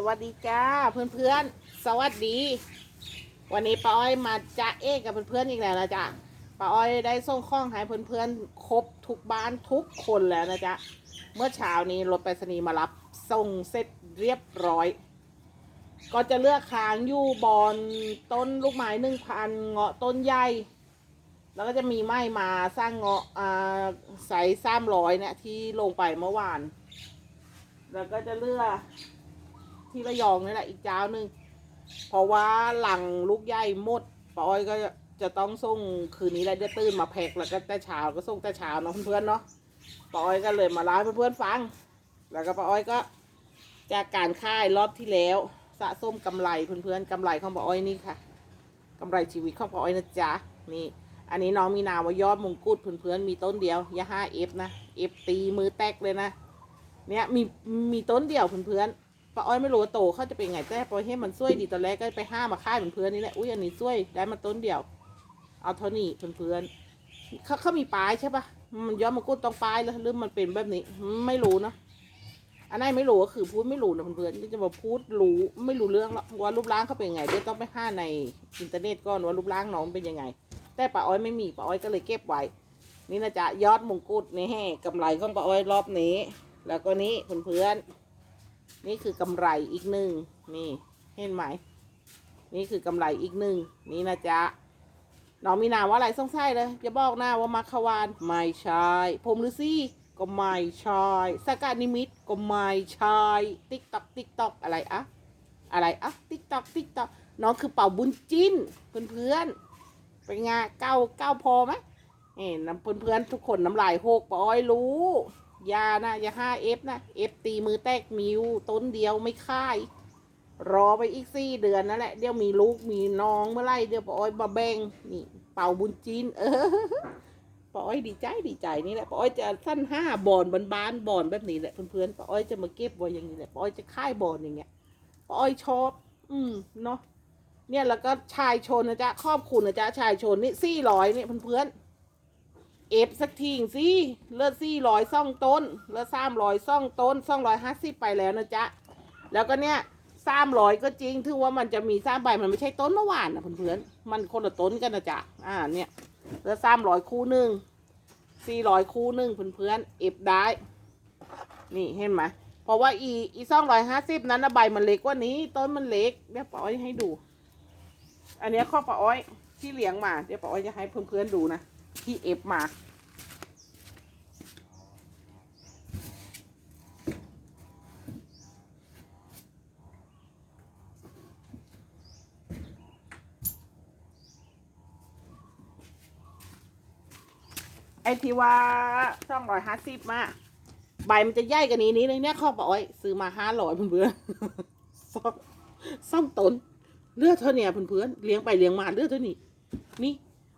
สวัสดีจ้าเพื่อนๆ สวัสดี วันนี้ป้าอ้อยมาจ้าเอกกับเพื่อนๆอีกแล้วนะจ๊ะป้าอ้อยได้ส่งข้องให้เพื่อนๆครบทุกบ้านทุกคนแล้วนะจ๊ะเมื่อเช้านี้รถไปรษณีย์มารับส่งเสร็จเรียบร้อย ก็จะเลือกค้างอยู่บอนต้นลูกไม้หนึ่งพันเงาะต้นใหญ่แล้วก็จะมีไม้มาสร้างเงาะอ่าใส่ซ้ำร้อยเนี่ยที่ลงไปเมื่อวาน แล้วก็จะเลือก ที่ระยองนี่แหละอีกเจ้าหนึ่งเพราะว่าหลังลูกใหญ่หมดป้าอ้อยก็จะต้องส่งคืนนี้แหละจะตื่นมาแพ็กแล้วก็แต่เช้าก็ส่งแต่เช้าเนาะเพื่อนเนาะป้าอ้อยก็เลยมาเล่าให้เพื่อนฟัง แล้วก็ป้าอ้อยก็จากการค่ายรอบที่แล้ว สะสมกำไรเพื่อนๆกำไรของป้าอ้อยนี่ค่ะกำไรชีวิตของป้าอ้อยนะจ๊ะนี่อันนี้น้องมีนามว่ายอดมงกุฎเพื่อนๆมีต้นเดียวย่าห้าเอฟนะเอฟตีมือแตกเลยนะเนี่ยมีมีต้นเดียวเพื่อนๆ ป้าอ้อยไม่รู้ว่าโตเขาจะเป็นไงแต่ป้าอ้อยให้มันช่วยดีตอนแรกก็ไปห้ามาค่ายเพื่อนนี่แหละอุ้ยอันนี้ช่วยได้มาต้นเดียว เอาเท่านี้เพื่อนๆเขาเขามีปลายใช่ปะมันย้อมมันก็ต้องปลายแล้วหรือมันเป็นแบบนี้ ไม่รู้เนะอันนั้นไม่รู้ก็คือพูดไม่รู้นะเพื่อนๆจะมาพูดรู้ไม่รู้เรื่องหรอกว่ารูปร่างเขาเป็นไงเดี๋ยวต้องไปห้าในอินเทอร์เน็ตก่อนว่ารูปร่างน้องเป็นยังไง แต่ป้าอ้อยไม่มีป้าอ้อยก็เลยเก็บไว้นี่นะจ๊ะยอดมงกุฎนี่แห่กำไรของป้าอ้อยรอบนี้ แล้วก็นี้เพื่อนๆ นี่คือกำไรอีกหนึ่งนี่เห็นไหม นี่คือกำไรอีกหนึ่งนี่นะจ๊ะน้องมีนามว่าอะไรสงสัยเลยจะบอกหน้าว่ามัคควานไม่ใช่ผมฤาษีก็ไม่ใช่สกานิมิตก็ไม่ใช่ติ๊กตอกติ๊กตอกอะไรอะอะไรอะติ๊กตอกติ๊กตอกน้องคือเป่าบุญจิ้นเพื่อนๆเป็นไงเก้าเก้าพอไหมเห็นน้ำเพื่อนทุกคนน้ำลายหกปอยรู้ ยานะอย่าห้าเอฟนะเอฟตีมือแตกมิวต้นเดียวไม่ค่าย รอไปอีกสี่เดือนนั่นแหละเดี๋ยวมีลูกมีน้องเมื่อไรเดี๋ยวปอยมาแบ่งนี่ เป่าบุญจีน เออปอยดีใจดีใจนี่แหละปอยจะสั้นห้าบอนบานๆบอนแบบนี้แหละเพื่อนๆปอยจะมาเก็บไว้อย่างนี้แหละปอยจะค่ายบอนอย่างเงี้ยปอยชอบ อืมเนาะเนี่ยแล้วก็ชายชนนะจ๊ะครอบคุณนะจ๊ะชายชนนี่สี่ร้อยนี่เพื่อนๆ เอฟสักทีงสิเลือดสี่ร้อยซ่องต้น เลือดสามร้อยซ่องต้นซ่องร้อยห้าสิบไปแล้วนะจ๊ะ แล้วก็เนี่ยสามร้อยก็จริงถือว่ามันจะมีสามใบมันไม่ใช่ต้นเมื่อวานนะเพื่อนๆมันคนละต้นกันนะจ๊ะ อ่าเนี่ยเลือดสามร้อยคู่หนึ่งสี่ร้อยคู่หนึ่งเพื่อนๆเอฟได้ นี่เห็นไหมเพราะว่าอีอีซ่องร้อยห้าสิบนั้นนะใบมันเล็กกว่านี้ ต้นมันเล็กเดี๋ยวป้าอ้อยให้ดู อันเนี้ยข้อป้าอ้อยที่เลี้ยงมาเดี๋ยวป้าอ้อยจะให้เพื่อนๆดูนะ ที่เอฟมาไอที่ว่าสองร้อยห้าสิบมาใบมันจะใหญ่กว่านี้นิดนึงเนี่ยข้อปอ้อยซื้อมาห้าร้อยเพื่อนๆซ่อมซ่อมต้นเลือดเท่านี่ยเพื่อนๆเลี้ยงไปเลี้ยงมาเลือดเท่านี้นี่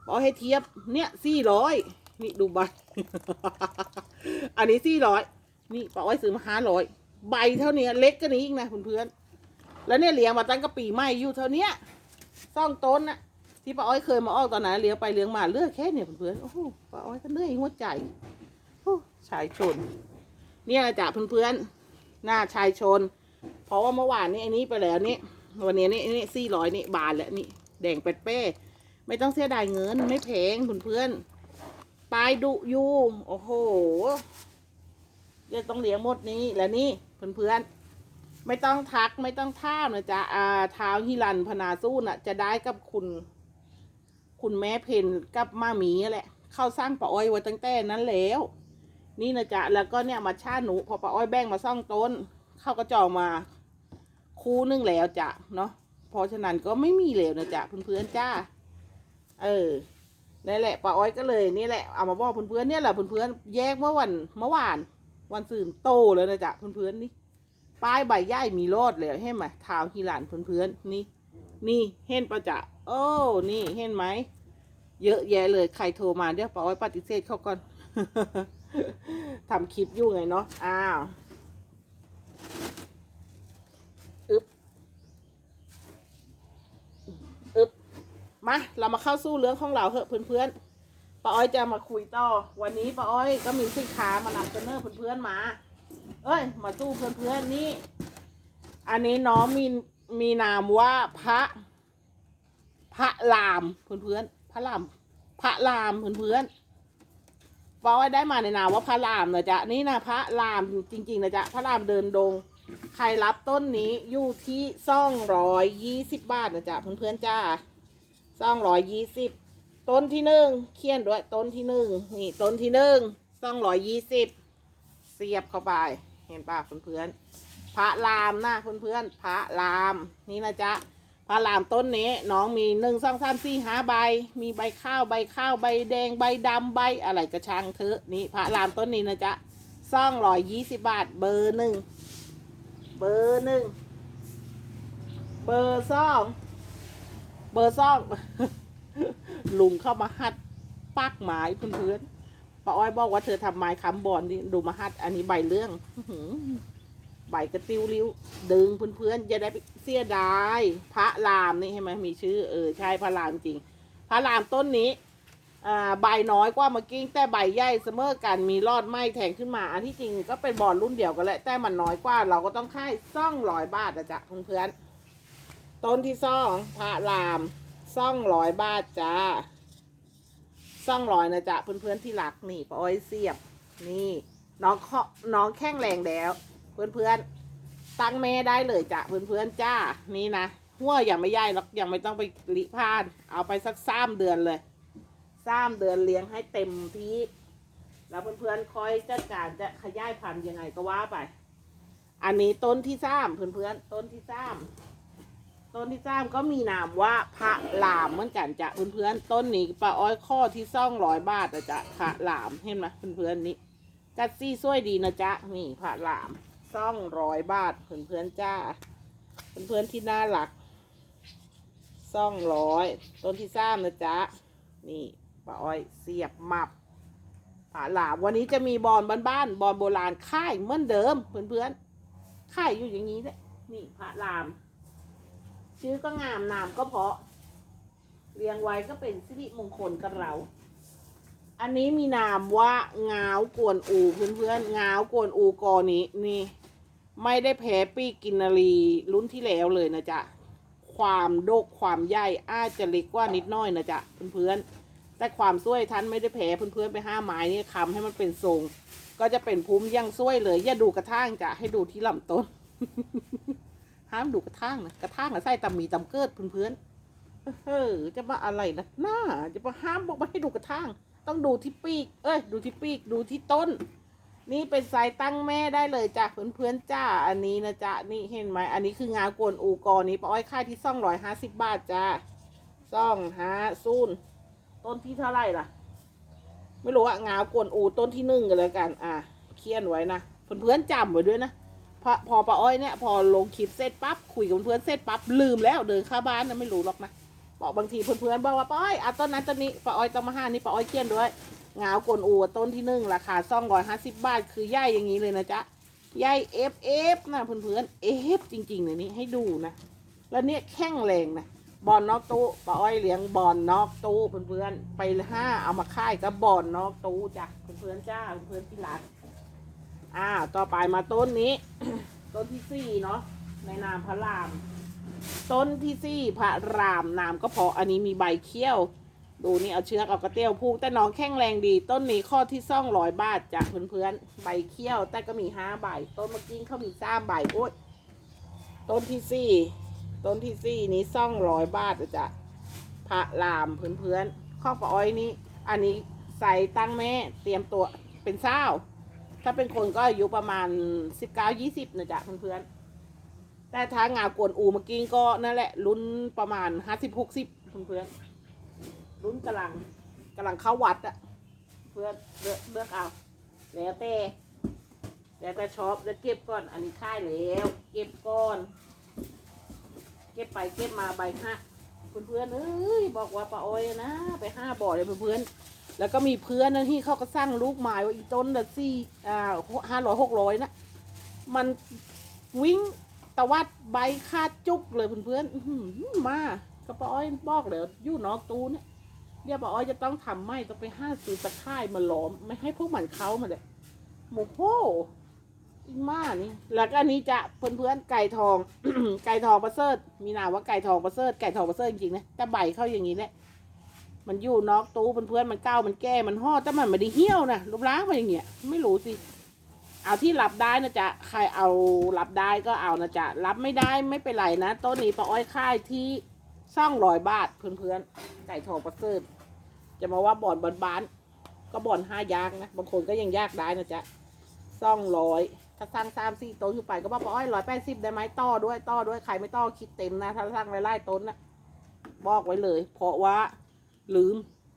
ป้าอ้อยให้เทียบเนี่ยสี่ร้อยนี่ดูใบ อันนี้สี่ร้อยนี่ป้าอ้อยซื้อมาห้าร้อยใบเท่านี้เล็กกว่านี้อีกนะเพื่อนๆแล้วเนี่ยเลี้ยงมาตั้งก็ปีใหม่อยู่เท่าเนี้ยซ่องต้นน่ะที่ป้าอ้อยเคยมาออกตอนนั้นเลี้ยงไปเลี้ยงมาเลือกแค่เนี่ยเพื่อนๆโอ้โหป้าอ้อยก็เหนื่อยหัวใจโอ้ชายชน เนี่ยจ้ะเพื่อนๆหน้าชายชน เพราะว่าเมื่อวานนี้ไอ้นี้ไปแล้วนี่วันนี้นี่นี่สี่ร้อยนี่บานแล้วนี่แดงเป็ดเป้ ไม่ต้องเสียดายเงินไม่แพงเพื่อนๆปลายดุยูโอ้โหเดี๋ยวต้องเลี้ยงหมดนี้แล้วนี่เพื่อนๆไม่ต้องทักไม่ต้องท่ามนะจ๊ะอาเท้าฮิรันพนาสู้น่ะ จะได้กับคุณ คุณแม่เพนกับมาหมีนั่นแหละ เข้าสร้างป้าอ้อยไว้ตั้งแต่นั้นแล้ว นี่นะจ๊ะแล้วก็เนี่ยมาชาหนูพอป้าอ้อยแบ่งมาซ่องต้น เข้าก็จองมาคู่นึงแล้วจ้ะเนาะเพราะฉะนั้นก็ไม่มีแล้วนะจ๊ะเพื่อนๆจ้า เออนั่นแหละป้าอ้อยก็เลยนี่แหละเอามาบอกเพื่อนๆเนี่ยแหละเพื่อนๆแยกเมื่อวันเมื่อวาน วันสื่นโตแล้วนะจ๊ะเพื่อนๆนี่ป้ายใบย่ายมีรอดเลยเห็นไหมเท้าฮีหลานเพื่อนๆนี่ นี่เห็นปะจ๊ะโอ้นี่เห็นไหมเยอะแยะเลยใครโทรมาเดี๋ยวป้าอ้อยปฏิเสธเขาก่อนทำคลิปอยู่ไงเนาะอ้าว อึบอึบ มาเรามาเข้าสู้เรื่องของเราเถอะเพื่อนๆป้าอ้อยจะมาคุยต่อ วันนี้ป้าอ้อยก็มีสินค้ามานำเสนอเพื่อนๆมา เอ้ย มาสู้เพื่อนๆนี่ อันนี้น้องมีมีนามว่าพระ พระรามเพื่อนๆพระรามพระรามเพื่อนๆบอกว่าได้มาในนามว่าพระรามนะจ๊ะนี่นะพระรามจริงๆนะจ๊ะพระรามเดินดงใครรับต้นนี้อยู่ที่สองร้อยยี่สิบบาทนะจ๊ะเพื่อนๆจ้า สองร้อยยี่สิบต้นที่หนึ่งเขียนด้วยต้นที่หนึ่งนี่ต้นที่หนึ่งสองร้อยยี่สิบเสียบเข้าไป เห็นปะเพื่อนๆพระรามนะเพื่อนๆพระรามนี่นะจ๊ะพระรามต้นนี้น้องมีหนึ่งสองสามสี่ห้าใบ มีใบข้าวใบข้าวใบแดงใบดำใบอะไรกระชังเถอะนี่พระรามต้นนี้นะจ๊ะสองร้อยยี่สิบบาทเบอร์หนึ่งเบอร์หนึ่งเบอร์สอง เบอร์สองลุงเข้ามาหัดปักไม้เพื่อนๆป้าอ้อยบอกว่าเธอทำไม้ค้ำบอลนี่ดูมาหัดอันนี้ใบเรื่องใบกระติ้วริ้ว ดึงเพื่อนๆจะได้เสียดาย พระรามนี่ใช่ไหมมีชื่อเออใช่พระรามจริง พระรามต้นนี้อ่าใบน้อยกว่าเมื่อกี้แต่ใบใหญ่เสมอกันมีรอดไหมแทงขึ้นมา อันที่จริงก็เป็นบอลรุ่นเดียวกันแหละแต่มันน้อยกว่า เราก็ต้องค่ายซ่องร้อยบาทนะจ๊ะเพื่อนๆ ต้นที่ซ่องพระรามซ่องร้อยบาทจ้าซ่องร้อยนะจ๊ะเพื่อนๆที่รักนี่ปอ้อยเสียบ นี่น้องเคาน้องแข้งแรงแล้ว เพื่อนๆตั้งแม่ได้เลยจ้ะเพื่อนๆจ้านี่นะหัวยังไม่ใหญ่หรอกยังไม่ต้องไปลิพาน เอาไปสักสามเดือนเลยสามเดือนเลี้ยงให้เต็มที่แล้วเพื่อนๆคอยจัดการจะขยายพันธุ์ยังไงก็ว่าไป อันนี้ต้นที่สามเพื่อนๆต้นที่สาม ต้นที่สามก็มีนามว่าพระหลามเหมือนกันจ้ะเพื่อนๆต้นนี้ปลาอ้อยข้อที่ซ่องร้อยบาทนะจ๊ะพระหลามเห็นไหมเพื่อนๆนี่กัดซี่ช่วยดีนะจ๊ะนี่พระหลามซ่องร้อยบาทเพื่อนๆจ้าเพื่อนๆที่น่ารักซ่องร้อยต้นที่สามนะจ๊ะนี่ป้าอ้อยเสียบมับผาหลามวันนี้จะมีบอลบ้านๆบอลโบราณค่ายเหมือนเดิมเพื่อนๆค่ายอยู่อย่างนี้แหละนี่พระราม ชื่อก็งามนามก็เพราะ เรียงไว้ก็เป็นสิริมงคลกับเรา อันนี้มีนามว่าเงาวกวนอูเพื่อนๆเงาวกวนอูกอนี้นี่ ไม่ได้แพ้ปีกินนารีรุ่นที่แล้วเลยนะจ๊ะความโดกความใหญ่อาจจะเล็กกว่านิดน้อยนะจ๊ะเพื่อนๆแต่ความสวยท่านไม่ได้แพ้เพื่อนๆไปห้าไม้นี่คำให้มันเป็นทรง ก็จะเป็นภูมิยังสวยเลย อย่าดูกระทั่งจ้ะให้ดูที่ลำต้น ห้ามดูกระทั่งนะกระทั่งอะใส่ตำมีตำเกิดเพื่อนๆเออจะมาอะไรนะหน้าจะมาห้ามบอกมาให้ดูกระทั่งต้องดูที่ปีก เอ้ย ดูที่ปีก ดูที่ต้น นี่เป็นสายตั้งแม่ได้เลยจ้ะเพื่อนๆจ้า อันนี้นะจ๊ะ นี่เห็นไหม อันนี้คืองากวนอูกอนี้ป้าอ้อยค่าที่ซ่องร้อยห้าสิบบาทจ้าซ่องห้าซูนต้นที่เท่าไหร่ล่ะ ไม่รู้อะงากวนอูต้นที่หนึ่งกันเลยกัน อะเขียนไว้นะ เพื่อนๆจำไว้ด้วยนะ พอพอป้าอ้อยเนี่ยพอลงคลิปเสร็จปั๊บคุยกับเพื่อนเสร็จปั๊บลืมแล้วเดินเข้าบ้านนะไม่รู้หรอกนะบอกบางทีเพื่อนๆบอกว่าป้าอ้อยอะต้นนั้นต้นนี้ป้าอ้อยต้องมาห้านี่ป้าอ้อยเขียนด้วยงาวกวนอูต้นที่หนึ่งราคาสองร้อยห้าสิบบาท คือใหญ่อย่างนี้เลยนะจ๊ะใหญ่เอฟเอฟนะเพื่อนๆเอฟจริงๆเลยนี่ให้ดูนะแล้วเนี่ยแข้งแรงนะบอลนอกตู้ป้าอ้อยเลี้ยงบอลนอกตู้เพื่อนๆไปห้าเอามาค่ายกับบอลนอกตู้จ้ะเพื่อนๆจ้าเพื่อนๆที่รัก อ่า ต่อไปมาต้นนี้ ต้นที่สี่เนาะ ในนามพระราม ต้นที่สี่พระรามนามก็พราะอันนี้มีใบเขี้ยว ดูนี่เอาเชือกเอากระเตี้ยวผูกแต่น้องแข็งแรงดี ต้นนี้ข้อที่ซ่องร้อยบาทจากเพื่อนๆ ใบเขี้ยว แต่ก็มีห้าใบ ต้นเมื่อกี้เขามีสามใบโอ้ย ต้นที่สี่ ต้นที่สี่นี้ซ่องร้อยบาทจะพระรามเพื่อนๆข้อปอ้อยนี้ อันนี้ใส่ตั้งแม่ เตรียมตัวเป็นเศร้า ถ้าเป็นคนก็อายุประมาณสิบเก้ายี่สิบนะจ๊ะเพื่อนๆ แต่ถ้างากวนอูเมื่อกี้ก็นั่นแหละรุ่นประมาณห้าสิบหกสิบเพื่อนๆรุ่นกำลังกำลังเข้าวัดอะเพื่อนเลือกเลือกเอา แล้วแต่แล้วแต่ชอบแล้วเก็บก่อนอันนี้ค่ายแล้ว เก็บก่อน เก็บไปเก็บมาใบห้าเพื่อนๆเอ้ยบอกว่าป้าอ้อยนะ ไปห้าบ่อเลยเพื่อนๆ แล้วก็มีเพื่อนนะที่เขาก็สร้างลูกไม้ว่าอีต้นละสี่อ่าห้าร้อยหกร้อยนะ มันวิ่งตะวัดใบคาดจุกเลยเพื่อนๆอื้อหือมาก็ป้าอ้อยบอกเลยยู่นอกตูเนี่ยเดี๋ยวป้าอ้อยจะต้องทำไม่ต้องไปห้าซื้อตะข่ายมาล้อม ไม่ให้พวกมันเขามาเลยโมโหอีมานี่แล้วก็อันนี้จะเพื่อนๆไก่ทอง ไก่ทองประเสริฐมีนามว่าไก่ทองประเสริฐไก่ทองประเสริฐจริงๆนะแต่ใบเข้าอย่างนี้แหละ มันอยู่นอกตู้เพื่อนๆมันเก้ามันแก้มันห่อแต่มันไม่ได้เหี่ยวนะรูปร่างมันอย่างเงี้ยไม่รู้สิเอาที่รับได้นะจ๊ะใครเอารับได้ก็เอานะจ๊ะรับไม่ได้ไม่เป็นไรนะต้นนี้ปลาอ้อยค่ายที่ซ่องร้อยบาทเพื่อนๆไก่ทองประเสริฐจะมาว่าบ่อนบ้านก็บ่อนห้ายากนะบางคนก็ยังยากได้นะจ๊ะซ่องร้อยถ้าสร้างสามสี่ต้นขึ้นไปก็ว่าปลาอ้อยร้อยแปดสิบได้ไหมต่อด้วยต่อด้วยใครไม่ต่อคิดเต็มนะถ้าสร้างไล่ต้นนะบอกไว้เลย เพราะว่า ลืม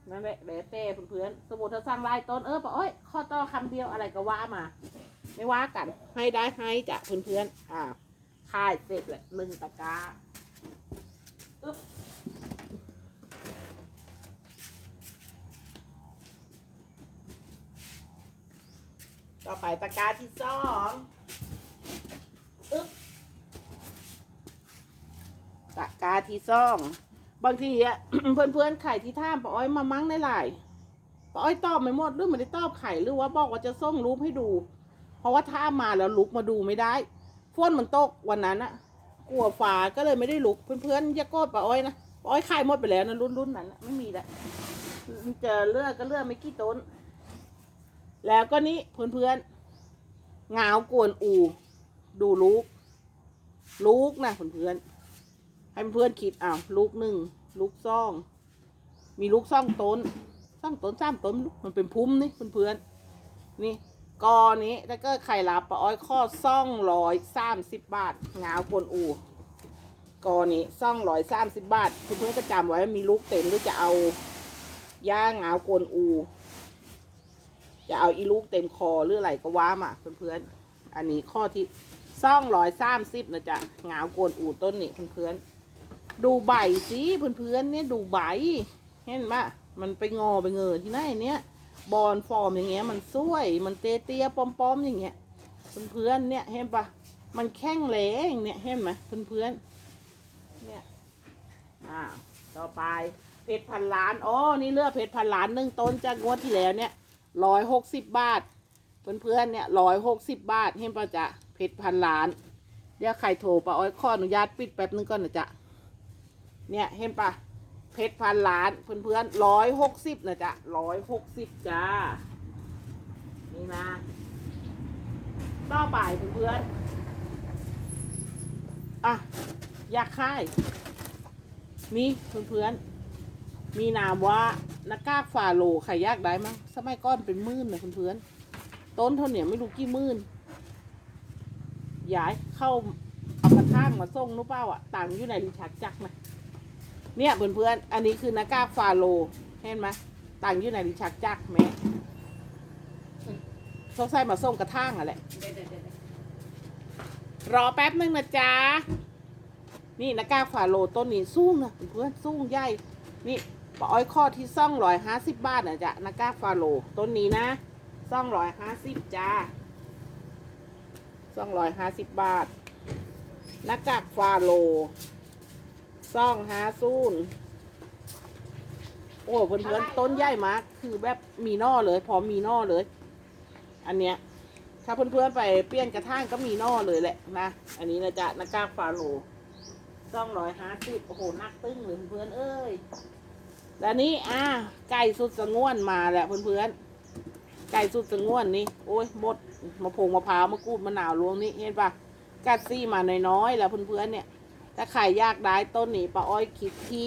นั่นแหละแล้วแต่เพื่อนๆสมมติถ้าสร้างไล่ต้นเออปลาอ้ยข้อต่อคำเดียวอะไรก็ว่ามา ไม่ว่ากัน ให้ได้ให้จ้ะเพื่อนๆอ่าคายเสร็จแหละหนึ่งตะกร้าอึ๊บต่อไปตะกร้าที่สองอึ๊บตะกร้าที่สอง บางทีอะ เพื่อนๆไข่ที่ท่ามปะอ้อยมามั้งในไลน์ปะอ้อยตอบไม่หมดหรือไม่ได้ตอบไข่หรือว่าบอกว่าจะส่งรูปให้ดู เพราะว่าถ้ามาแล้วลุกมาดูไม่ได้ฝนมันตกวันนั้นอะกลัวฟ้าก็เลยไม่ได้ลุกเพื่อนๆอย่าโกดป้าอ้อยนะป้าอ้อยไขายหมดไปแล้วนะรุ่นรุ่นนั้นนะไม่มีแล้วเจอเลือกก็เลือกไม่กี่ต้น แล้วก็นี่เพื่อนๆเหงากวนอู ดูลูก ลูกนะเพื่อนๆ ให้เพื่อนคิดอ้าวลูกหนึ่งลูกซ่อง มีลูกซ่องต้นซ่องต้นสามต้นมันเป็นพุ่มนี่เพื่อนๆนี่กอนี้ถ้าเกิดไข่ลาปลาอ้อยข้อซ่องร้อยสามสิบบาทงาวกวนอูกอนี้ซ่องร้อยสามสิบบาทเพื่อนๆก็จำไว้มีลูกเต็มหรือจะเอาย่างงาวกวนอูจะเอาอีลูกเต็มคอหรืออะไรก็ว่ามาเพื่อนๆอันนี้ข้อที่ซ่องร้อยสามสิบนะจ๊ะงาวกวนอูต้นนี้เพื่อนๆ ดูใบสิเพื่อนๆเนี่ยดูใบ เห็นปะมันไปงอไปเงอที่ไหนเนี่ยบอลฟอร์มอย่างเงี้ยมันสวยมันเตเตียๆปอมๆอย่างเงี้ยเพื่อนๆเนี่ยเห็นปะมันแข้งแหลงเนี่ยเห็นไหมเพื่อนๆเนี่ยอ่าต่อไปเพชรพันล้านอ๋อนี่เลือกเพชรพันล้านหนึ่งต้นจากงวดที่แล้วเนี่ยร้อยหกสิบบาท เพื่อนๆเนี่ยร้อยหกสิบบาทเห็นปะจ๊ะเพชรพันล้านเดี๋ยวใครโทรปะอ้อยขออนุญาตปิดแป๊บนึงก่อนนะจ๊ะ เนี่ยเห็นปะเพชรพันล้านเพื่อนๆร้อยหกสิบนะจ๊ะร้อยหกสิบจ้า นี่นะต่อไปเพื่อนๆอะ อยากค่าย มีเพื่อนๆ มีนามว่านักกากฟาโลใครยากได้มั้งสมัยก้อนเป็นหมื่นนะเพื่อนๆ ต้นเท่าเนี่ยไม่รู้กี่หมื่นย้ายเข้าเอากระทั่งมาส่งนุเป้าอะต่างอยู่ในลิชักจักนะ เนี่ยเพื่อนๆ อันนี้คือหนากากฟาโล เห็นไหมต่างอยู่ในริชักจักแม่สงสัยมาส่งกระทั่งอะแหละ รอแป๊บนึงนะจ๊ะ นี่หนากากฟาโลต้นนี้สูงนะเพื่อนๆสูงใหญ่ นี่ปลาอ้อยข้อที่ซ่องร้อยห้าสิบบาทนะจ๊ะหนากากฟาโลต้นนี้นะซ่องร้อยห้าสิบจ้าซ่องร้อยห้าสิบบาทหนากากฟาโล ซ่องหาซูนโอ้เพื่อนๆต้นใหญ่มากคือแบบมีนอเลย พร้อมมีนอเลย อันเนี้ย ถ้าเพื่อนๆไปเปลี่ยนกระถางก็มีนอเลยแหละนะอันนี้นะจ๊ะนักกาฟาโลซ่องร้อยห้าสิบโอ้โหนักตึ้งเลยเพื่อนๆเอ้ยแล้วนี่อะไก่สุดสงวนมาแหละเพื่อนๆไก่สุดสงวนนี่โอ้ยหมดมะพงมะพร้าวมะกรูดมะนาวรวงนี่เห็นปะกัดซี่มาน้อยๆแล้วเพื่อนๆเนี่ย ถ้าใครอยากได้ต้นนี้ป้าอ้อยคิดที่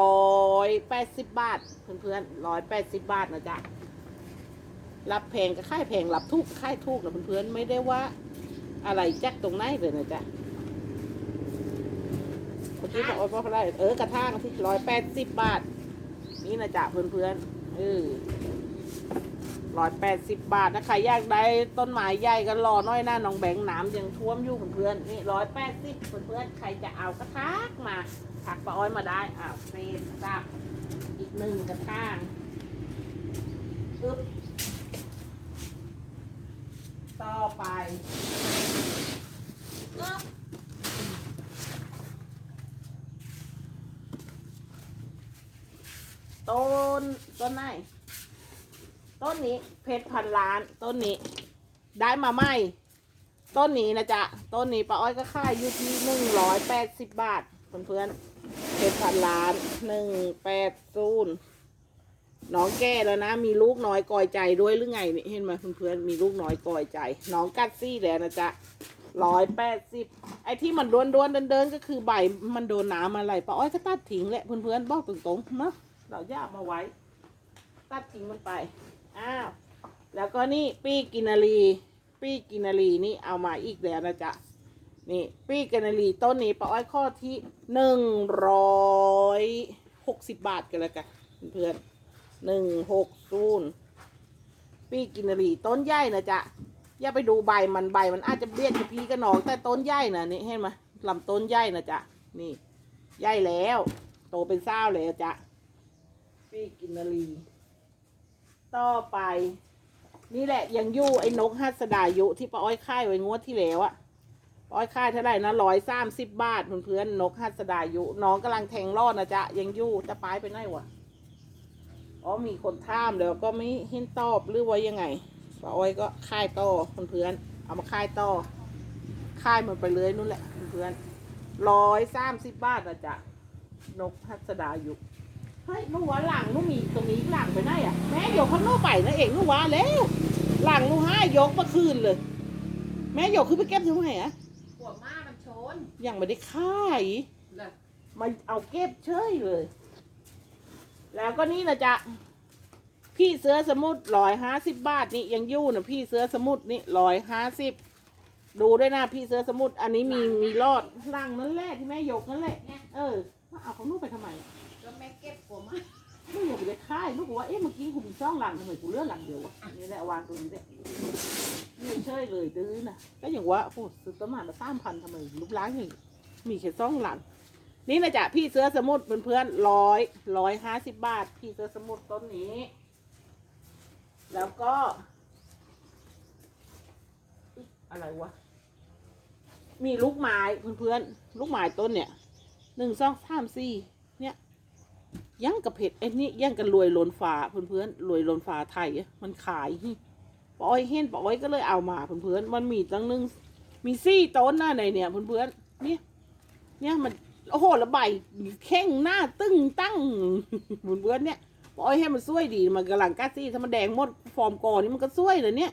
ร้อยแปดสิบบาท เพื่อนๆร้อยแปดสิบบาทนะจ๊ะรับแพงก็ค่ายแพงรับทุกค่ายทุกนะเพื่อนๆไม่ได้ว่า อะไรแจ็คตรงไหนเลยนะจ๊ะเมื่อกี้บอกว่าเพราะอะไรเออกระทั่งที่ร้อยแปดสิบบาท นี่นะจ๊ะเพื่อนๆเออ ร้อยแปดสิบบาทนะใครอยากได้ต้นไม้ใหญ่ก็รอน้อยหน้าน้องแบงค์น้ำยังท่วมอยู่เพื่อนๆนี่ร้อยแปดสิบเพื่อนๆใครจะเอากระทักมาถักป้าอ้อยมาได้อ้าวเฟนซับอีกหนึ่งกระถางอึ๊บต่อไปต้นต้นไหน ต้นนี้เพชรพันล้านต้นนี้ได้มาใหม่ ต้นนี้นะจ๊ะ ต้นนี้ป้าอ้อยก็ขายอยู่ที่หนึ่งร้อยแปดสิบบาทเพื่อนๆเป็นพันล้านหนึ่งแปดศูนย์น้องแก่แล้วนะ มีลูกน้อยกอยใจด้วยหรือไงนี่เห็นไหมเพื่อนๆมีลูกน้อยกอยใจ น้องกัดซี่แล้วนะจ๊ะร้อยแปดสิบไอ้ที่มันด้วนด้วนเดินเดินก็คือใบมันโดนน้ำอะไรป้าอ้อยก็ตัดทิ้งแหละเพื่อนๆบอกตรงๆเนาะเราย่ามาไว้ ตัดทิ้งมันไป อ้าว แล้วก็นี่ปีกินารี ปีกินารีนี่เอามาอีกแล้วนะจ๊ะ นี่ ปีกินารีต้นนี้ป้าอ้อยข้อที่หนึ่งร้อยหกสิบบาทกันแล้วกันเพื่อนหนึ่งหกศูนย์ปีกินารีต้นใหญ่นะจ๊ะ อย่าไปดูใบมันใบมันอาจจะเบี้ยจะพีกระหนองแต่ต้นใหญ่นะนี่เห็นไหมลำต้นใหญ่นะจ๊ะ นี่ใหญ่แล้ว โตเป็นเศร้าแล้วจ๊ะ ปีกินารี ต่อไป นี่แหละยังยู่ไอ้นกฮัสดายุที่ป้าอ้อยค่ายไว้งวดที่แล้วอะป้าอ้อยค่ายเท่าไหร่นะร้อยสามสิบบาทเพื่อนๆนกฮัสดายุน้องกำลังแทงรอดนะจ๊ะยังยู่จะไปไปไหนวะอ๋อมีคนท่ามแล้วก็ไม่เห็นตอบหรือว่ายังไงป้าอ้อยก็ค่ายต่อเพื่อนๆเอามาค่ายต่อค่ายมันไปเลยนู่นแหละเพื่อนๆร้อยสามสิบบาทนะจ๊ะนกฮัสดายุ เฮ้ยนู่นว่าหลังนู่นมีตรงนี้หลังไปไหนอะแม่ยกข้างนอกไปนะเองนู่นว่าแล้วหลังนู่นห้ายกมาคืนเลย แม่ยกขึ้นไปเก็บทำไมอะหัวม้ามันชนยังไม่ได้ค่ายเลยมาเอาเก็บเฉยเลย แล้วก็นี่นะจ๊ะพี่เสือสมุดร้อยห้าสิบบาทนี่ยังอยู่นะพี่เสือสมุดนี่ร้อยห้าสิบดูด้วยนะพี่เสือสมุดอันนี้มีมีรอดหลังนั่นแหละที่แม่ยกนั่นแหละเนี่ยเออมาเอาของนู่นไปทำไมก็แม่เก็บ ลูกบอกว่าเอ๊ะเมื่อกี้กูมีช่องหลังทำไมกูเลื่อนหลังเดียววะนี่แหละวางตรงนี้แหละนี่เชยเลยดื้อนะก็อย่างว่าโอ้ซื้อประมาณละสามพันทำไมลูกล้างอย่างมีแค่ช่องหลัง นี่นะจ๊ะพี่เสื้อสมุดเพื่อนๆร้อยร้อยห้าสิบบาท พี่เสื้อสมุดต้นนี้ แล้วก็ อะไรวะ มีลูกไม้เพื่อนๆลูกไม้ต้นเนี่ยหนึ่งสองสามสี่ ยยังกับเผ็ดไอ้นี่ยังกันรวยล้นฟ้าเพื่อนๆรวยล้นฟ้าไทยมันขายปอยเห็นปอยก็เลยเอามาเพื่อนๆมันมีตั้งนึงมีซี่ต้นหน้าในเนี่ยเพื่อนๆเนี่ยเนี่ยมันโอ้โหระบายแข้งหน้าตึ้งตั้งเพื่อนๆเนี่ยปอยให้มันสวยดีมันกำลังก้าซี่ถ้ามันแดงหมดฟอร์มกอนี่มันก็สวยเลยเนี่ย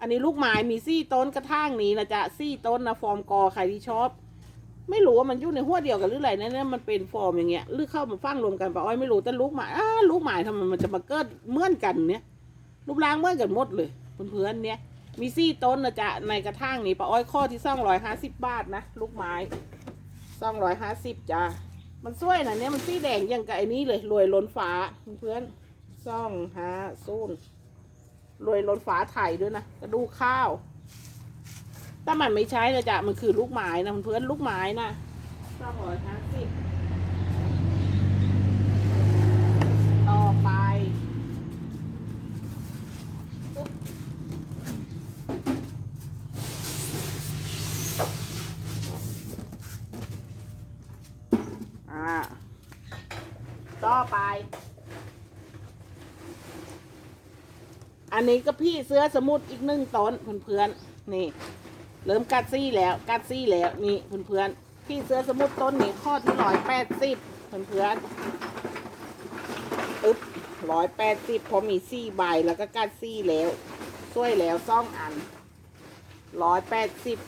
อันนี้ลูกไม้มีซี่ต้นกระทั่งนี้นะจ๊ะซี่ต้นนะฟอร์มกอใครที่ชอบ ไม่รู้ว่ามันอยู่ในหัวเดียวกันหรืออะไรนั่นนมันเป็นฟอร์มอย่างเงี้ยหรือเข้ามาฟังรวมกันปะอ้อยไม่รู้แต่ลูกหมาอ้าลูกหมาทำไมมันจะมาเกิดเหมือนกันเนี่ยรูปร่างเหมือนกันหมดเลยเพื่อนๆเนี่ยมีซี่ต้นนะจ๊ะในกระทั่งนี้ปะอ้อยข้อที่สองร้อยห้าสิบบาทนะลูกไม้สองร้อยห้าสิบจ้ะมันสวยนะเนี่ยมันซี่แดงอย่างกับไอ้นี้เลยรวยล้นฟ้าเพื่อนๆซ่องห้าศูนย์รวยล้นฟ้าไทยด้วยนะกระดูกข้าว ถ้ามันไม่ใช้นะจ๊ะมันคือลูกไม้นะเพื่อนๆลูกไม้นะสองร้อยห้าสิบต่อไปปุ๊บอ่าต่อไป อันนี้ก็พี่เสื้อสมุดอีกหนึ่งต้นเพื่อนๆนี่ เริ่มกัดซี่แล้วกัดซี่แล้วนี่เพื่อนๆพี่เสื้อสมุดต้นนี้ข้อที่ร้อยแปดสิบเพื่อนๆอึ๊บร้อยแปดสิบพอมีซี่ใบแล้วก็กัดซี่แล้วช่วยแล้วซ่องอันร้อยแปดสิบ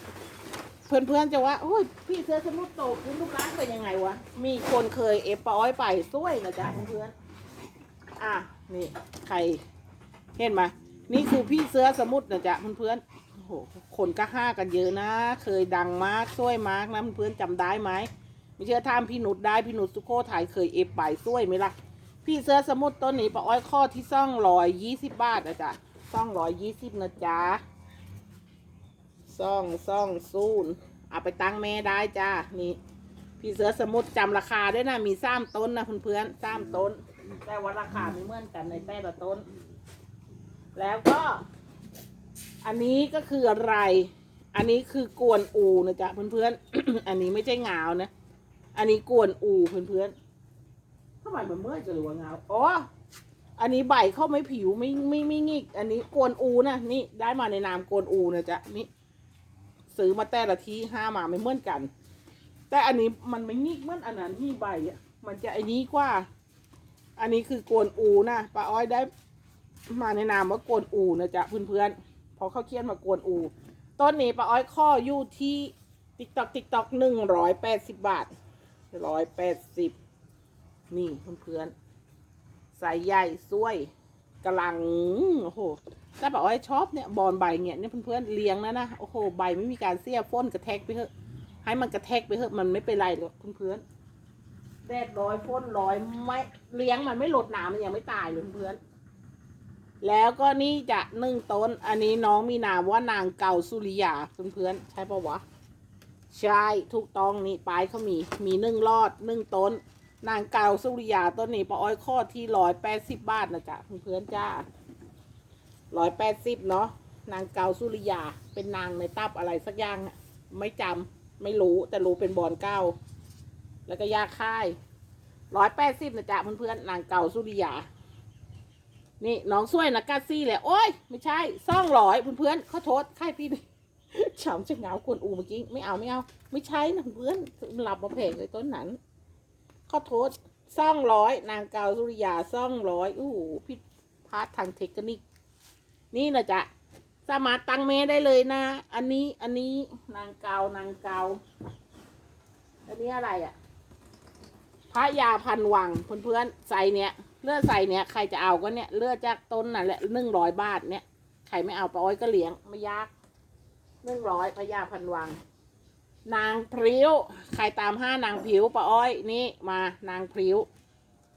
เพื่อนๆจะว่าโอ้ยพี่เสื้อสมุดโตคุณลูกร้านเป็นยังไงวะมีคนเคยเอฟปอยไปช่วยนะจ๊ะเพื่อนๆอะนี่ใครเห็นไหมนี่คือพี่เสื้อสมุดนะจ๊ะเพื่อนๆโอ้ โหคนก็ห้ากันเยอะนะ เคยดังมากช่วยมากนะเพื่อนๆจำได้ไหมไม่เชื่อถามพี่หนุดได้พี่หนุดสุโขทัยเคยเอฟใบช่วยไหมล่ะ พี่เสื้อสมุดต้นนี้ปะอ้อยข้อที่ซ่องร้อยยี่สิบบาทนะจ๊ะซ่องร้อยยี่สิบนะจ๊ะซ่องซ่องซูนเอาไปตั้งแม่ได้จ้านี่พี่เสือสมุดจำราคาด้วยนะมีสามต้นนะเพื่อนๆสามต้น แต่ว่าราคาไม่เหมือนกันในแต่ละต้น แล้วก็ อันนี้ก็คืออะไร อันนี้คือกวนอูนะจ๊ะเพื่อนๆ อันนี้ไม่ใช่เงานะ อันนี้กวนอูเพื่อนๆทำไมมันเมื่อยจังหรือว่าเงาอ๋อ อันนี้ใบเข้าไม่ผิวไม่ไม่ไม่งิก อันนี้กวนอูนะนี่ได้มาในนามกวนอูนะจ๊ะนี่ซื้อมาแต่ละทีห้ามาไม่เหมือนกัน แต่อันนี้มันไม่งิกเหมือนอันนั้นที่ใบอะ มันจะไอ้นี้กว่า อันนี้คือกวนอูนะป้าอ้อยได้มาในนามว่ากวนอูนะจ๊ะเพื่อนๆ พอเขาเขียนมากวนอู ต้นนี้ป้าอ้อยข้ออยู่ที่ติ๊กตอกติ๊กตอกหนึ่งร้อยแปดสิบบาทร้อยแปดสิบนี่เพื่อนๆสายใหญ่สวยกำลังโอ้โหถ้าป้าอ้อยชอบเนี่ยบอลใบเนี่ยเนี่ยเพื่อนๆเลี้ยงนะนะโอ้โหใบไม่มีการเสียฟ้นกระแทกไปเถอะให้มันกระแทกไปเถอะมันไม่เป็นไรหรอกเพื่อนๆแดดร้อยฟ้นร้อยไม่เลี้ยงมันไม่หลดหนามันยังไม่ตายเลยเพื่อนๆ แล้วก็นี่จะหนึ่งต้น อันนี้น้องมีนามว่านางเก่าสุริยาเพื่อนๆใช่ปะวะ ใช่ถูกต้องนี่ปลายเขามีมีหนึ่งรอดหนึ่งต้น นางเก่าสุริยาต้นนี้ปออ้อยข้อที่ร้อยแปดสิบบาทนะจ๊ะเพื่อนๆจ้าร้อยแปดสิบเนาะนางเก่าสุริยาเป็นนางในตับอะไรสักอย่างไม่จำไม่รู้แต่รู้เป็นบอนเก้า แล้วก็ยาค่ายร้อยแปดสิบนะจ๊ะเพื่อนๆนางเก่าสุริยา นี่น้องสวยนะกาซี่แหละโอ้ย ไม่ใช่ซ่องร้อยเพื่อนๆขอโทษค่ายพี่ฉ่ำจะเหงากวนอูเมื่อกี้ไม่เอาไม่เอา ไม่ใช่นะเพื่อนหลับมาเพลงเลยต้นนั้นขอโทษซ่องร้อยนางเกาสุริยาซ่องร้อยโอ้โหพิดพาร์ททางเทคนิค นี่นะจ๊ะสามารถตั้งเมได้เลยนะ อันนี้อันนี้นางเกานางเกาอันนี้อะไรอะ่ะ พระยาพันวังเพื่อนๆใส่เนี้ย เลือดใส่เนี้ยใครจะเอาก็เนี่ยเลือดจากต้นน่ะแหละหนึ่งร้อยบาทเนี่ยใครไม่เอาปาอ้อยก็เลี้ยงไม่ยากหนึ่งร้อยพระยาพันวัง นางพริ้วใครตามห้านางผิวปาอ้อยนี่มานางพริ้ว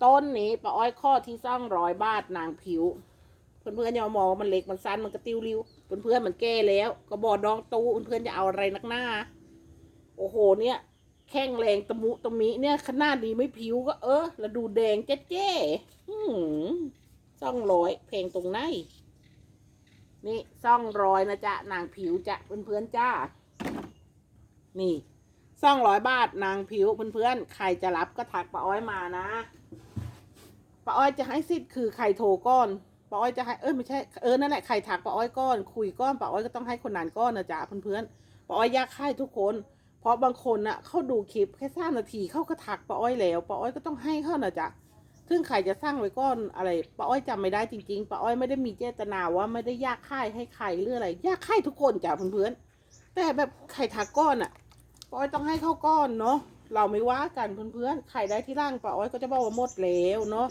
ต้นนี้ปาอ้อยข้อที่ซ่องร้อยบาทนางผิวเพื่อนๆอย่ามามองว่ามันเล็กมันสั้นมันกระติ้วริ้วเพื่อนๆมันแก้แล้ว ก็บอดองตู้เพื่อนๆจะเอาอะไรนักหน้า โอ้โหเนี่ย แข้งแรงตะมุตะมิเนี่ยขนาดนี้ไม่ผิวก็เออแล้วดูแดงเจ๊เจ๊อืมซ่องร้อยเพลงตรงไหน นี่ซ่องร้อยนะจ๊ะนางผิวจะเพื่อนๆจ้า นี่ซ่องร้อยบาทนางผิวเพื่อนๆใครจะรับก็ทักป้าอ้อยมานะป้าอ้อยจะให้สิทธิ์คือใครโทรก้อนป้าอ้อยจะให้เออไม่ใช่เออนั่นแหละใครทักป้าอ้อยก้อน คุยก้อนป้าอ้อยก็ต้องให้คนนั้นก้อนนะจ๊ะเพื่อนๆป้าอ้อยอยากให้ทุกคน เพราะบางคนน่ะเขาดูคลิปแค่สามนาทีเขาก็ทักป้าอ้อยแล้วป้าอ้อยก็ต้องให้เขานะจ๊ะซึ่งใครจะสร้างไว้ก้อนอะไรป้าอ้อยจำไม่ได้จริงๆป้าอ้อยไม่ได้มีเจตนาว่าไม่ได้ยากค่ายให้ใครหรืออะไร ยากค่ายทุกคนจ้ะเพื่อนๆแต่แบบใครทักก้อนอะป้าอ้อยต้องให้เข้าก้อนเนาะเราไม่ว่ากันเพื่อนๆใครได้ที่ร่างป้าอ้อยก็จะบอกว่าหมดแล้วเนาะ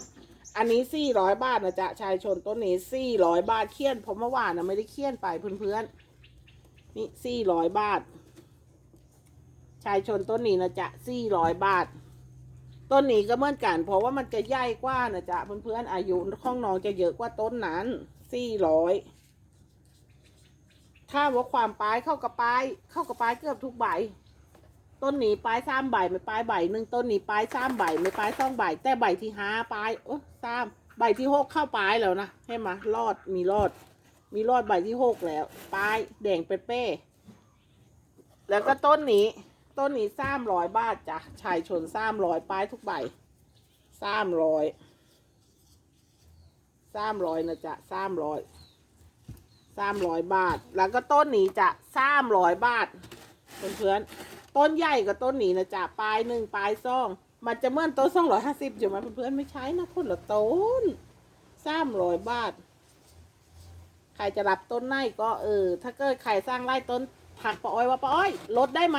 อันนี้สี่ร้อยบาทนะจ๊ะชายชนต้นนี้สี่ร้อยบาทเคี่ยนเพราะเมื่อวานนะไม่ได้เคี่ยนไปเพื่อนๆนี่สี่ร้อยบาท ชายชนต้นนี้นะจ๊ะสี่ร้อยบาท ต้นนี้ก็เหมือนกัน เพราะว่ามันจะใหญ่กว่านะจ๊ะเพื่อนๆอายุของน้องจะเยอะกว่าต้นนั้นสี่ร้อยถ้าว่าความปลายเข้ากับปลายเข้ากับปลายเกือบทุกใบ ต้นนี้ปลายสามใบไม่ปลายใบหนึ่งต้นนี้ปลายสามใบไม่ปลายสองใบแต่ใบที่ห้าปลายโอ้สามใบที่หกเข้าปลายแล้วนะให้มารอดมีรอด มีรอดใบที่หกแล้ว ปลายแดงเป๊ะๆแล้วก็ต้นนี้ ต้นนี้สามร้อยบาทจ้ะชายชนสามร้อยป้ายทุกใบสามร้อยสามร้อยนะจ๊ะสามร้อยสามร้อยบาท แล้วก็ต้นนี้จะสามร้อยบาทเพื่อนๆต้นใหญ่กับต้นนี้นะจ๊ะปลายหนึ่งปลายซอง มันจะเหมื่อนต้นสองร้อยห้าสิบอยู่ไหมเพื่อนๆไม่ใช่นะคนละต้นสามร้อยบาท ใครจะรับต้นไหนก็เออ ถ้าเกิดใครสร้างไร่ต้นถักป้าอ้อยว่าป้าอ้อยลดได้ไหม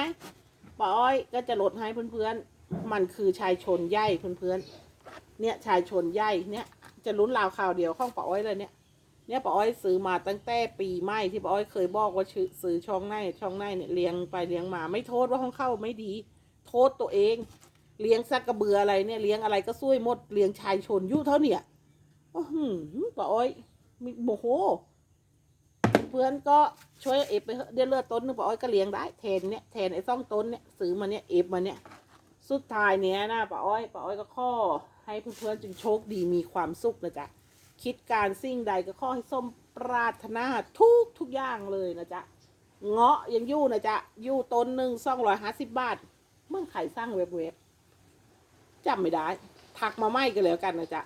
ป้าอ้อยก็จะลดให้เพื่อนๆ มันคือชายชนใหญ่เพื่อนๆ เนี่ยชายชนใหญ่เนี่ยจะลุ้นราวข่าวเดียวข้องป้าอ้อยเลยเนี่ย เนี่ยป้าอ้อยซื้อมาตั้งแต่ปีใหม่ที่ป้าอ้อยเคยบอกว่าซื้อช่องในช่องในเนี่ยเลี้ยงไปเลี้ยงมาไม่โทษว่าของเข้าไม่ดี โทษตัวเอง เลี้ยงสักกระเบืออะไรเนี่ยเลี้ยงอะไรก็สู้หมดเลี้ยงชายชนยู่เท่าเนี่ยโอ้โหป้าอ้อยมีโมโห เพื่อนก็ช่วยเอฟไปเถอดเลือดต้นหนึงป้าอ้อยก็เลี้ยงได้แทนเนี่ยแทนไอ้ซ่องต้นเนี่ยซื้อมาเนี่ยเอฟมาเนี่ยสุดท้ายเนี้ยนะป้าอ้อยป้าอ้อยก็ข้อให้เพื่อนๆจึงโชคดีมีความสุขนะจ๊ะคิดการสิ่งใดก็ข้อให้ส้มปรารถนาทุกทุกอย่างเลยนะจ๊ะเงาะยังยู่นะจ๊ะยู่ต้นหนึ่งสองร้อยห้าสิบบาท เมื่อไข่สร้างเว็บเว็บจำไม่ได้ทักมาไม่กันแล้วกันนะจ๊ะ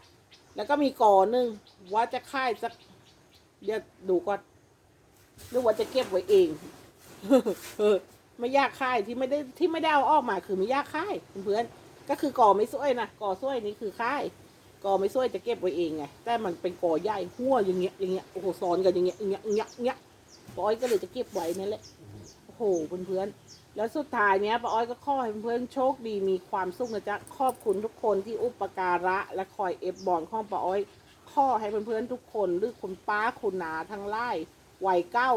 แล้วก็มีก่อหนึ่งว่าจะค่ายสักเดี๋ยวดูก่อน หรือว่าจะเก็บไว้เองไม่ยากค่ายที่ไม่ได้ที่ไม่ได้เอาออกมาคือไม่ยากค่ายเพื่อนก็คือก่อไม่สวยนะก่อสวยนี่คือค่ายก่อไม่สวยจะเก็บไว้เองไงแต่มันเป็นก่อใหญ่หัวอย่างเงี้ยอย่างเงี้ยโอ้โหซ้อนกันอย่างเงี้ยอย่างเงี้ยอย่างเงี้ยอย่างเงี้ยปอยก็เลยจะเก็บไว้นั่นแหละโอ้โหเพื่อนๆแล้วสุดท้ายเนี้ยป้าอ้อยก็ขอให้เพื่อนๆโชคดีมีความสุขนะจ๊ะขอบคุณทุกคนที่อุปการะและคอยเอฟบอลของป้าอ้อยข้อให้เพื่อนๆทุกคนหรือคุณป้าคุณนาทั้งไล่ วัยเก้า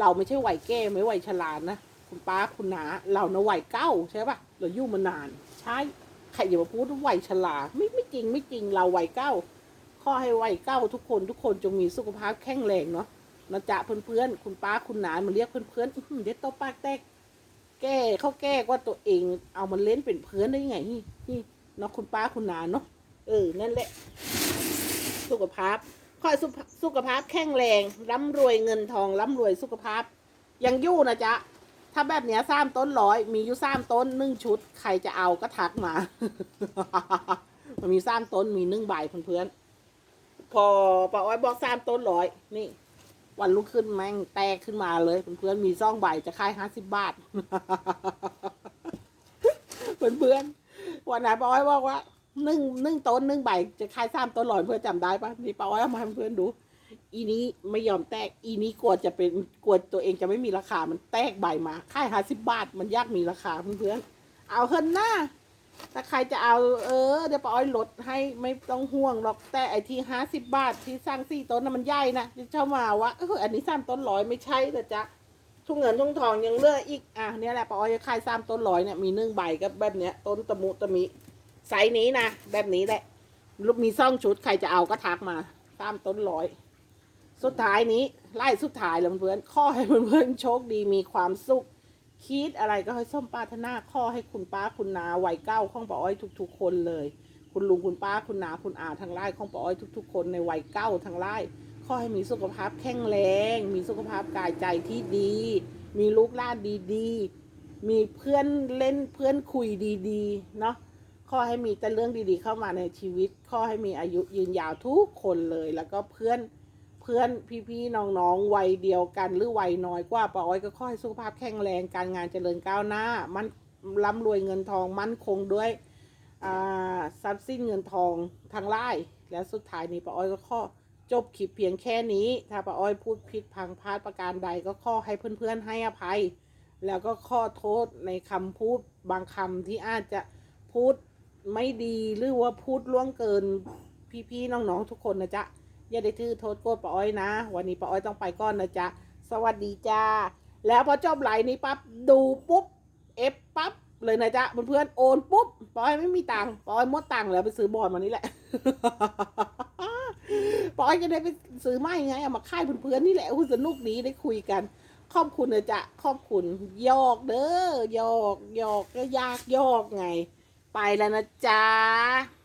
เราไม่ใช่วัยแก่ไม่วัยชรานะ คุณป้าคุณนาเรานะวัยเก้าใช่ปะเราอยู่มานาน ใช่ใครอย่ามาพูดวัยชราไม่ไม่จริงไม่จริงเราวัยเก้าข้อให้วัยเก้าทุกคนทุกคนจงมีสุขภาพแข็งแรงเนาะนะจ๊ะเพื่อนๆคุณป้าคุณนามาเรียกเพื่อนๆอื้อหือเด็ดโตปากแตกแก้เขาแก้ว่าตัวเองเอามันเล่นเป็นเพื่อนได้ยังไงนี่นี่เนาะคุณป้าคุณนาเนาะเออนั่นแหละ สุขภาพ ขอให้สุขสุขภาพแข็งแรงร่ำรวยเงินทองร่ำรวยสุขภาพ ยังยู่นะจ๊ะ ถ้าแบบเนี้ยสามต้นร้อย มีอยู่สามต้นหนึ่งชุด ใครจะเอาก็ทักมา มันมีสามต้นมีหนึ่งใบเพื่อนๆพอป้าอ้อยบอกสามต้นร้อยนี่ วันลุกขึ้นแม่งแตกขึ้นมาเลยเพื่อนๆมีซ่องใบจะขายห้าสิบบาท เพื่อนๆวันไหนป้าอ้อยบอกว่า นึ่งนึ่งต้นนึ่งใบจะขายสามต้นหลอยเพื่อนจำได้ปะนี่ป้าอ้อยเอามาให้เพื่อนดู อีนี้ไม่ยอมแตก อีนี้กลัวจะเป็นกลัวตัวเองจะไม่มีราคา มันแตกใบมาขายห้าสิบบาทมันยากมีราคาเพื่อนๆเอาเฮินหน้าถ้าใครจะเอาเออเดี๋ยวป้าอ้อยลดให้ไม่ต้องห่วงหรอกแต่ไอที่ห้าสิบบาทที่สร้างสี่ต้นน่ะมันใหญ่นะจะเช่ามาว่าเอออันนี้สามต้นร้อยไม่ใช่นะจ๊ะทุ่งเงินทุ่งทองยังเลือกอีกอะเนี่ยแหละป้าอ้อยจะขายสามต้นร้อยเนี่ยมีหนึ่งใบก็แบบเนี้ยต้นตะมุตะมิ ไซส์นี้นะ แบบนี้แหละลูกมีซ่องชุดใครจะเอาก็ทักมา ตามต้นร้อย สุดท้ายนี้ ไล่สุดท้ายล้วเพื่อนข้อให้เพื่อนๆโชคดีมีความสุข คิดอะไรก็ให้ส้มปรารถนาข้อให้คุณป้าคุณนาวัยเก้าข้องป้าอ้อยทุก ๆ คนเลย คุณลุงคุณป้าคุณนาคุณอาทั้งไล่ข้องป้าอ้อยทุก ๆ คนในวัยเก้าทั้งไล่ข้อให้มีสุขภาพแข็งแรง มีสุขภาพกายใจที่ดี มีลูกหลานดีๆ มีเพื่อนเล่นเพื่อนคุยดีๆ เนาะ ขอให้มีแต่เรื่องดีๆเข้ามาในชีวิตขอให้มีอายุยืนยาวทุกคนเลย แล้วก็เพื่อนเพื่อนพี่ๆน้องๆวัยเดียวกันหรือวัยน้อยกว่าป้าอ้อยก็ขอให้สุขภาพแข็งแรงการงานเจริญก้าวหน้า มันร่ำรวยเงินทองมั่นคงด้วยอ่าทรัพย์สินเงินทองทางไล่และสุดท้ายนี้ป้าอ้อยก็ขอจบคลิปเพียงแค่นี้ ถ้าป้าอ้อยพูดผิดพังพลาดประการใดก็ขอให้เพื่อนๆให้อภัย แล้วก็ขอโทษในคำพูดบางคำที่อาจจะพูด ไม่ดีหรือว่าพูดล่วงเกินพี่ๆน้องๆทุกคนนะจ๊ะอย่าได้ถือโทษโกรธป้าอ้อยนะ วันนี้ป้าอ้อยต้องไปก่อนนะจ๊ะสวัสดีจ้า แล้วพอจบไลน์นี้ปั๊บดูปุ๊บเอฟปั๊บเลยนะจ๊ะเพื่อนๆโอนปุ๊บป้าอ้อยไม่มีตังค์ป้าอ้อยหมดตังค์แล้วไปซื้อบอลมานี่แหละป้าอ้อยจะได้ไปซื้อไม้ไงเอามาค่ายเพื่อนๆนี่แหละอุ้สนุกดีได้คุยกันขอบคุณนะจ๊ะขอบคุณยอกเด้อยอกยอกก็ยากยอกไง ไปแล้วนะจ๊ะ